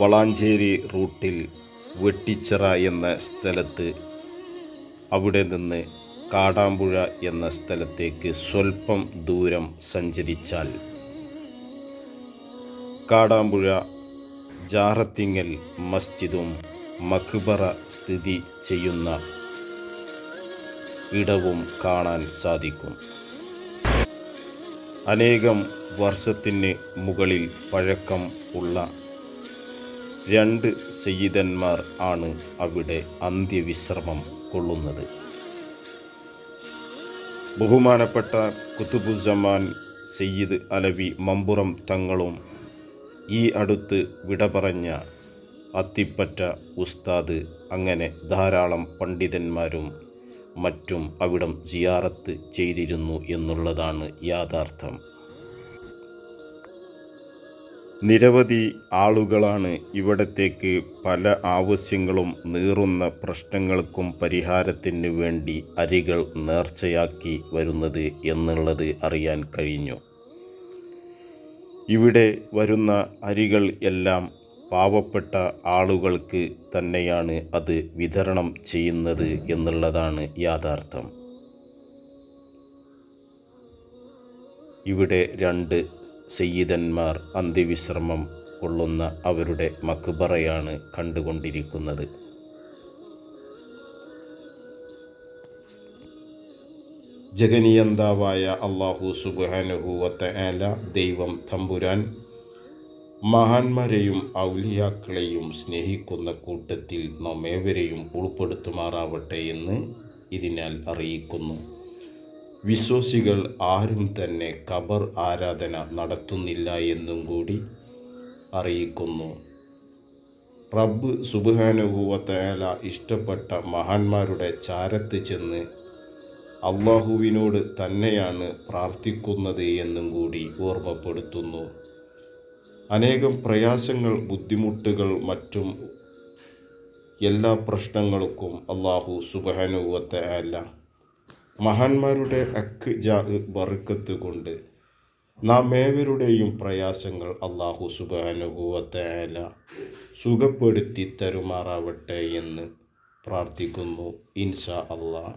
വളാഞ്ചേരി റൂട്ടിൽ വെട്ടിച്ചിറ എന്ന സ്ഥലത്ത് അവിടെ നിന്ന് കാടാമ്പുഴ എന്ന സ്ഥലത്തേക്ക് സ്വല്പം ദൂരം സഞ്ചരിച്ചാൽ കാടാമ്പുഴ ജാറത്തിങ്ങൽ മസ്ജിദും മഖ്ബറ സ്ഥിതി ചെയ്യുന്ന ഇടവും കാണാൻ സാധിക്കും. അനേകം വർഷത്തിന് മുകളിൽ പഴക്കം ഉള്ള രണ്ട് സയ്യിദന്മാർ ആണ് അവിടെ അന്ത്യവിശ്രമം കൊള്ളുന്നത്. ബഹുമാനപ്പെട്ട കുത്തുബുസമാൻ സയ്യിദ് അലവി മമ്പുറം തങ്ങളും ഈ അടുത്ത് വിട പറഞ്ഞ അത്തിപ്പറ്റ ഉസ്താദ് അങ്ങനെ ധാരാളം പണ്ഡിതന്മാരും മറ്റും അവിടം സിയാറത്ത് ചെയ്തിരുന്നു എന്നുള്ളതാണ് യാഥാർത്ഥ്യം നിരവധി ആളുകളാണ് ഇവിടത്തേക്ക് പല ആവശ്യങ്ങളും നീറുന്ന പ്രശ്നങ്ങൾക്കും പരിഹാരത്തിന് വേണ്ടി അരികൾ നേർച്ചയാക്കി വരുന്നത് എന്നുള്ളത് അറിയാൻ കഴിഞ്ഞു. ഇവിടെ വരുന്ന അരികൾ എല്ലാം പാവപ്പെട്ട ആളുകൾക്ക് തന്നെയാണ് അത് വിതരണം ചെയ്യുന്നത് എന്നുള്ളതാണ് യാഥാർത്ഥ്യം. ഇവിടെ രണ്ട് സയ്യിദന്മാർ അന്ത്യവിശ്രമം കൊള്ളുന്ന അവരുടെ മക്ബറയാണ് കണ്ടുകൊണ്ടിരിക്കുന്നത്. ജഗനിയന്താവായ അള്ളാഹു സുബാനുഹൂവത്ത ആല ദൈവം തമ്പുരാൻ മഹാന്മാരെയും ഔലിയാക്കളെയും സ്നേഹിക്കുന്ന കൂട്ടത്തിൽ നമ്മേവരെയും ഉൾപ്പെടുത്തുമാറാവട്ടെ എന്ന് ഇതിനാൽ അറിയിക്കുന്നു. വിശ്വാസികൾ ആരും തന്നെ ഖബർ ആരാധന നടത്തുന്നില്ല എന്നും കൂടി അറിയിക്കുന്നു. റബ്ബ് സുബാനുഭൂവത്തയാല ഇഷ്ടപ്പെട്ട മഹാന്മാരുടെ ചാരത്ത് ചെന്ന് അള്ളാഹുവിനോട് തന്നെയാണ് പ്രാർത്ഥിക്കുന്നത് എന്നും കൂടി ഓർമ്മപ്പെടുത്തുന്നു. അനേകം പ്രയാസങ്ങൾ ബുദ്ധിമുട്ടുകൾ മറ്റും എല്ലാ പ്രശ്നങ്ങൾക്കും അള്ളാഹു സുബാനുവത്ത അല്ല മഹാന്മാരുടെ അക്ക് ജാ ബറുക്കത്ത് കൊണ്ട് നാം ഏവരുടെയും പ്രയാസങ്ങൾ അള്ളാഹു സുഖാനുഭവത്തേല സുഖപ്പെടുത്തി തരുമാറാവട്ടെ എന്ന് പ്രാർത്ഥിക്കുന്നു ഇൻഷാ അള്ളാഹ്